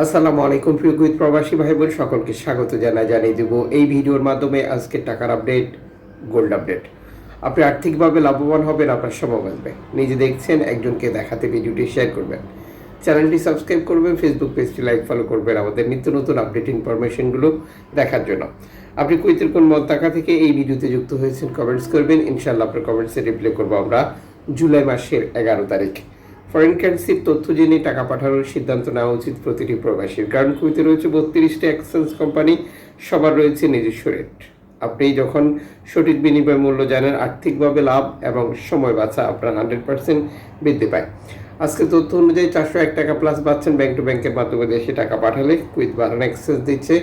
আসসালামু আলাইকুম, প্রিয় কুইত প্রবাসী ভাই বোন সকলকে স্বাগত জানা জানিয়ে দেব এই ভিডিওর মাধ্যমে আজকে টাকার আপডেট, গোল্ড আপডেট। আপনি আর্থিকভাবে লাভবান হবেন, আপনার সময় বাঁচবে। নিজে দেখছেন, একজনকে দেখাতে ভিডিওটি শেয়ার করবেন। চ্যানেলটি সাবস্ক্রাইব করবেন, ফেসবুক পেজটি লাইক, ফলো করবেন, আমাদের নিত্য নতুন আপডেট ইনফরমেশনগুলো দেখার জন্য। আপনি কুইতের কোন মন্তাকা থেকে এই ভিডিওতে যুক্ত হয়েছেন, কমেন্টস করবেন। ইনশাল্লাহ আপনার কমেন্টসে রিপ্লাই করব আমরা জুলাই মাসের এগারো তারিখ। ফরেন কারেন্সির তথ্য জেনে টাকা পাঠানোর সিদ্ধান্ত নেওয়া উচিত প্রতিটি প্রবাসীর। কারণ কুইতে রয়েছে বত্রিশটি এক্সচেঞ্জ কোম্পানি সবার রয়েছে নিজস্ব রেট আপনি যখন সঠিক বিনিময় মূল্য জানেন, আর্থিকভাবে লাভ এবং সময় বাঁচা আপনার হান্ড্রেড পার্সেন্ট বৃদ্ধি পায়। আজকে তথ্য অনুযায়ী চারশো এক টাকা প্লাস পাচ্ছেন ব্যাংক টু ব্যাংকের মাধ্যমে দেশে টাকা পাঠালে। কুইত বারান এক্সচেঞ্জ দিচ্ছে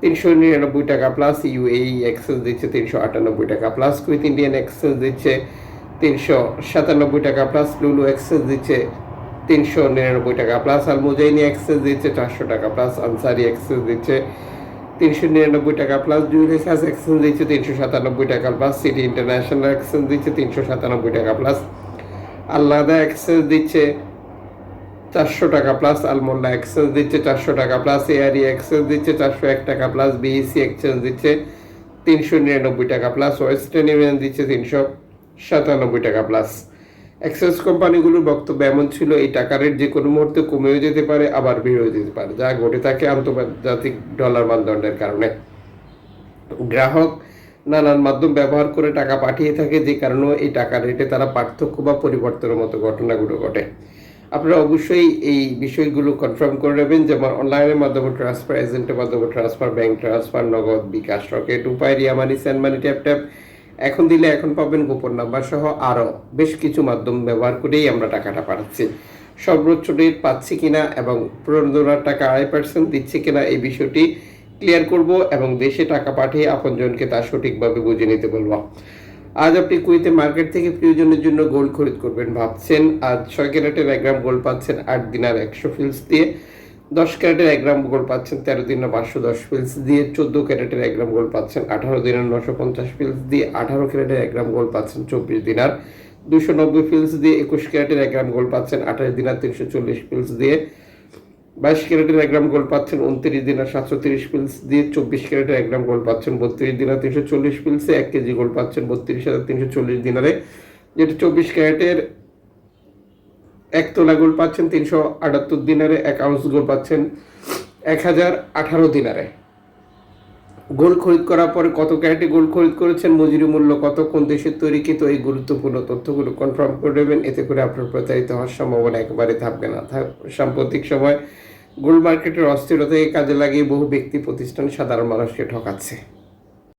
তিনশো নিরানব্বই টাকা প্লাস ইউএই এক্সচেঞ্জ দিচ্ছে তিনশো আটানব্বই টাকা প্লাস কুইথ ইন্ডিয়ান এক্সচেঞ্জ দিচ্ছে তিনশো সাতানব্বই টাকা প্লাস লুলু এক্সচেঞ্জ দিচ্ছে তিনশো নিরানব্বই টাকা প্লাস আল মুজাইনি এক্সচেঞ্জ দিচ্ছে চারশো টাকা প্লাস আনসারি এক্সচেঞ্জ দিচ্ছে তিনশো নিরানব্বই টাকা প্লাস জুয়েলার্স এক্সচেঞ্জ দিচ্ছে তিনশো সাতানব্বই টাকা প্লাস সিটি ইন্টারন্যাশনাল এক্সচেঞ্জ দিচ্ছে তিনশো সাতানব্বই টাকা প্লাস আল্লাদা এক্সচেঞ্জ দিচ্ছে চারশো টাকা প্লাস আলমোল্লা এক্সচেঞ্জ দিচ্ছে চারশো টাকা প্লাস এআরই এক্সচেঞ্জ দিচ্ছে চারশো এক টাকা প্লাস বিএসসি এক্সচেঞ্জ দিচ্ছে তিনশো নিরানব্বই টাকা প্লাস ওয়েস্টার্ন ইউনিয়ন দিচ্ছে তিনশো সাতানব্বই টাকা প্লাস এক্সেস কোম্পানিগুলোর বক্তব্য এমন ছিল, এই টাকা রেট যে কোনো মুহূর্তে কমেও যেতে পারে, আবার বেড়েও যেতে পারে। যা ঘটে থাকে আন্তর্জাতিক ডলার মানদণ্ডের কারণে। গ্রাহক নানান মাধ্যম ব্যবহার করে টাকা পাঠিয়ে থাকে, যে কারণে এই টাকা রেটে তারা পার্থক্য বা পরিবর্তনের মতো ঘটনাগুলো ঘটে। আপনারা অবশ্যই এই বিষয়গুলো কনফার্ম করে নেবেন যেমন অনলাইনের মাধ্যমে ট্রান্সফার এজেন্টের মাধ্যমে ট্রান্সফার ব্যাংক ট্রান্সফার নগদ, বিকাশ, রকেট উপায় Ria money money tap tap এখন দিলে এখন পাবেন গোপন নাম্বার সহ আরও বেশ কিছু মাধ্যম ব্যবহার করেই আমরা টাকাটা পাঠাচ্ছি। সর্বোচ্চ রেট পাচ্ছি কিনা এবং প্রণোদনার টাকা আড়াই পার্সেন্ট দিচ্ছে কিনা এই বিষয়টি ক্লিয়ার করব এবং দেশে টাকা পাঠিয়ে আপনজনকে তা সঠিকভাবে বুঝে নিতে বলব। আজ আপনি কুইতে মার্কেট থেকে প্রিয়জনের জন্য গোল্ড খরিদ করবেন ভাবছেন। আজ ছয় ক্যারেটের এক গ্রাম গোল্ড পাচ্ছেন আট দিনার একশো ফিলস দিয়ে। দশ ক্যারেটের এক গ্রাম গোল্ড পাচ্ছেন তেরো দিনের পাঁচশো দশ ফিলস দিয়ে চোদ্দ ক্যারেটের এক গ্রাম গোল্ড পাচ্ছেন আঠারো দিনের নশো পঞ্চাশ ফিলস দিয়ে আঠারো ক্যারেটের এক গ্রাম গোল্ড পাচ্ছেন চব্বিশ দিনার দুশো নব্বই ফিলস দিয়ে একুশ ক্যারেটের এক গ্রাম গোল্ড পাচ্ছেন আঠাশ দিনার তিনশো চল্লিশ ফিলস দিয়ে বাইশ ক্যারেটের এক গ্রাম গোল্ড পাচ্ছেন উনত্রিশ দিনার সাতশো তিরিশ পিলস দিয়ে চব্বিশ ক্যারেটের এক গ্রাম গোল্ড পাচ্ছেন বত্রিশ দিনার তিনশো চল্লিশ পিলসে এক কেজি গোল্ড পাচ্ছেন বত্রিশ হাজার তিনশো চল্লিশ দিনারে। যেটা চব্বিশ ক্যারেটের এক তোলা গোল্ড পাচ্ছেন তিনশো আটাত্তর দিনারে, এক আউন্স গোল্ড পাচ্ছেন এক হাজার আঠারো দিনারে। গোল্ড খরিদ করার পরে কত ক্যারেটে গোল্ড খরিদ করেছেন, মজুরি মূল্য কত, কোন দেশের তৈরিকৃত এই গুরুত্বপূর্ণ তথ্যগুলো কনফার্ম করে দেবেন এতে করে আপনার প্রতারিত হওয়ার সম্ভাবনা একেবারে থাকবে না। সাম্প্রতিক সময় গোল্ড মার্কেটের অস্থিরতাকে কাজে লাগিয়ে বহু ব্যক্তি, প্রতিষ্ঠান, সাধারণ মানুষকে ঠকাচ্ছে।